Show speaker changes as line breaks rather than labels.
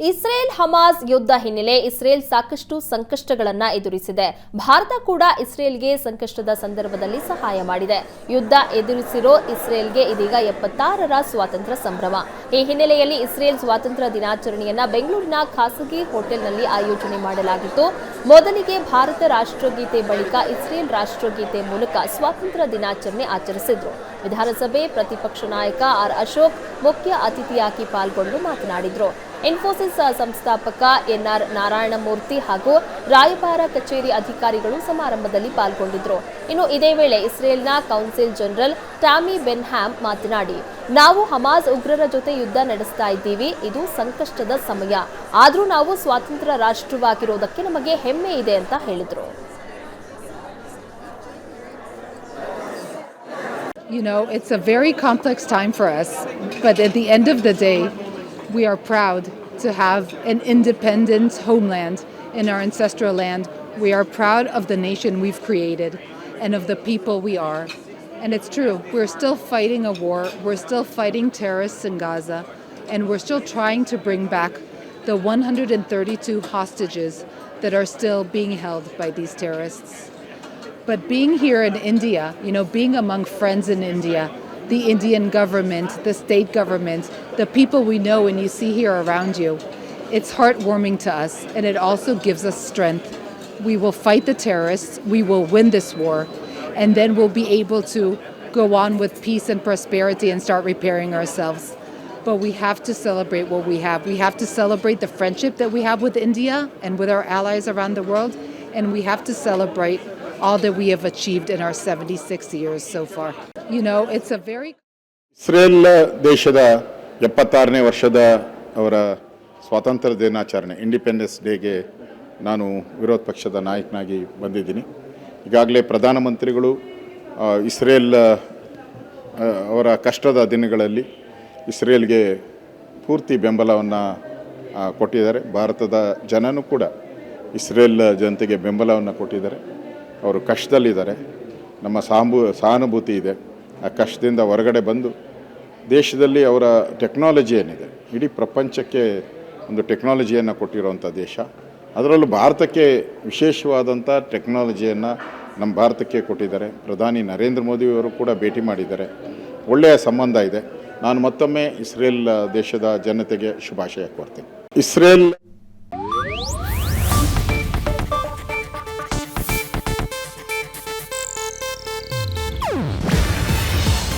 Israel Hamas ಯುದ್ಧ ಹಿನ್ನೆಲೆ Israel ಸಾಕಷ್ಟು ಸಂಕಷ್ಟಗಳನ್ನು ಎದುರಿಸಿದೆ. ಭಾರತ ಕೂಡ ಇಸ್ರೇಲ್ಗೆ ಸಂಕಷ್ಟದ ಸಂದರ್ಭದಲ್ಲಿ ಸಹಾಯ ಮಾಡಿದೆ. ಯುದ್ಧ ಎದುರಿಸಿರೋ ಇಸ್ರೇಲ್ಗೆ ಇದೀಗ ಎಪ್ಪತ್ತಾರರ ಸ್ವಾತಂತ್ರ್ಯ ಸಂಭ್ರಮ. ಈ ಹಿನ್ನೆಲೆಯಲ್ಲಿ ಇಸ್ರೇಲ್ ಸ್ವಾತಂತ್ರ್ಯ ದಿನಾಚರಣೆಯನ್ನ ಬೆಂಗಳೂರಿನ ಖಾಸಗಿ ಹೋಟೆಲ್ನಲ್ಲಿ ಆಯೋಜನೆ ಮಾಡಲಾಗಿತ್ತು. ಮೊದಲಿಗೆ ಭಾರತ ರಾಷ್ಟ್ರಗೀತೆ ಬಳಿಕ ಇಸ್ರೇಲ್ ರಾಷ್ಟ್ರಗೀತೆ ಮೂಲಕ ಸ್ವಾತಂತ್ರ್ಯ ದಿನಾಚರಣೆ ಆಚರಿಸಿದ್ರು. ವಿಧಾನಸಭೆ ಪ್ರತಿಪಕ್ಷ ನಾಯಕ ಆರ್ ಅಶೋಕ್ ಮುಖ್ಯ ಅತಿಥಿಯಾಗಿ ಪಾಲ್ಗೊಂಡು ಮಾತನಾಡಿದ್ರು. ಇನ್ಫೋಸಿಸ್ ಸಂಸ್ಥಾಪಕ ಎನ್ಆರ್ ನಾರಾಯಣಮೂರ್ತಿ ಹಾಗೂ ರಾಯಭಾರ ಕಚೇರಿ ಅಧಿಕಾರಿಗಳು ಸಮಾರಂಭದಲ್ಲಿ ಪಾಲ್ಗೊಂಡಿದ್ದರು ಇನ್ನು ಇದೇ ವೇಳೆ ಇಸ್ರೇಲ್ನ ಕೌನ್ಸಿಲ್ ಜನರಲ್ ಟಾಮಿ ಬೆನ್ಹ್ಯಾಮ್ ಮಾತನಾಡಿ ನಾವು ಹಮಾಸ್ ಉಗ್ರರ ಜೊತೆ ಯುದ್ಧ ನಡೆಸ್ತಾ ಇದ್ದೀವಿ ಇದು ಸಂಕಷ್ಟದ ಸಮಯ. ಆದರೂ ನಾವು ಸ್ವಾತಂತ್ರ್ಯ ರಾಷ್ಟ್ರವಾಗಿರೋದಕ್ಕೆ ನಮಗೆ ಹೆಮ್ಮೆ ಇದೆ ಅಂತ ಹೇಳಿದರು.
You know, it's a very complex time for us, but at the end of the day, we are proud to have an independent homeland in our ancestral land. We are proud of the nation we've created and of the people we are. And it's true, we're still fighting a war, we're still fighting terrorists in Gaza, and we're still trying to bring back the 132 hostages that are still being held by these terrorists. But being here in India, you know, being among friends in India, the Indian government, the state government, the people we know and you see here around you, it's heartwarming to us and it also gives us strength. We will fight the terrorists, we will win this war, and then we'll be able to go on with peace and prosperity and start repairing ourselves. But we have to celebrate what we have. We have to celebrate the friendship that we have with India and with our allies around the world, and we have to celebrate all that we have achieved in our 76 years so far. You know it's a very
Israel ದೇಶದ ಎಪ್ಪತ್ತಾರನೇ ವರ್ಷದ ಅವರ ಸ್ವಾತಂತ್ರ್ಯ ದಿನಾಚರಣೆ independence ಡೇಗೆ ನಾನು ವಿರೋಧ ಪಕ್ಷದ ನಾಯಕನಾಗಿ ಬಂದಿದ್ದೀನಿ. ಈಗಾಗಲೇ ಪ್ರಧಾನಮಂತ್ರಿಗಳು ಇಸ್ರೇಲ್ ಅವರ ಕಷ್ಟದ ದಿನಗಳಲ್ಲಿ ಇಸ್ರೇಲ್ಗೆ ಪೂರ್ತಿ ಬೆಂಬಲವನ್ನು ಕೊಟ್ಟಿದ್ದಾರೆ. ಭಾರತದ ಜನನೂ ಕೂಡ ಇಸ್ರೇಲ್ ಜನತೆಗೆ ಬೆಂಬಲವನ್ನು ಕೊಟ್ಟಿದ್ದಾರೆ. ಅವರು ಕಷ್ಟದಲ್ಲಿದ್ದಾರೆ. ನಮ್ಮ ಸಾಂಬು, ಸಹಾನುಭೂತಿ ಇದೆ. ಆ ಕಷ್ಟದಿಂದ ಹೊರಗಡೆ ಬಂದು ದೇಶದಲ್ಲಿ ಅವರ ಟೆಕ್ನಾಲಜಿ ಏನಿದೆ, ಇಡೀ ಪ್ರಪಂಚಕ್ಕೆ ಒಂದು ಟೆಕ್ನಾಲಜಿಯನ್ನು ಕೊಟ್ಟಿರುವಂಥ ದೇಶ. ಅದರಲ್ಲೂ ಭಾರತಕ್ಕೆ ವಿಶೇಷವಾದಂಥ ಟೆಕ್ನಾಲಜಿಯನ್ನು ನಮ್ಮ ಭಾರತಕ್ಕೆ ಕೊಟ್ಟಿದ್ದಾರೆ. ಪ್ರಧಾನಿ ನರೇಂದ್ರ ಮೋದಿಯವರು ಕೂಡ ಭೇಟಿ ಮಾಡಿದ್ದಾರೆ. ಒಳ್ಳೆಯ ಸಂಬಂಧ ಇದೆ. ನಾನು ಮತ್ತೊಮ್ಮೆ ಇಸ್ರೇಲ್ ದೇಶದ ಜನತೆಗೆ ಶುಭಾಶಯ ಕೋರ್ತೀನಿ. ಇಸ್ರೇಲ್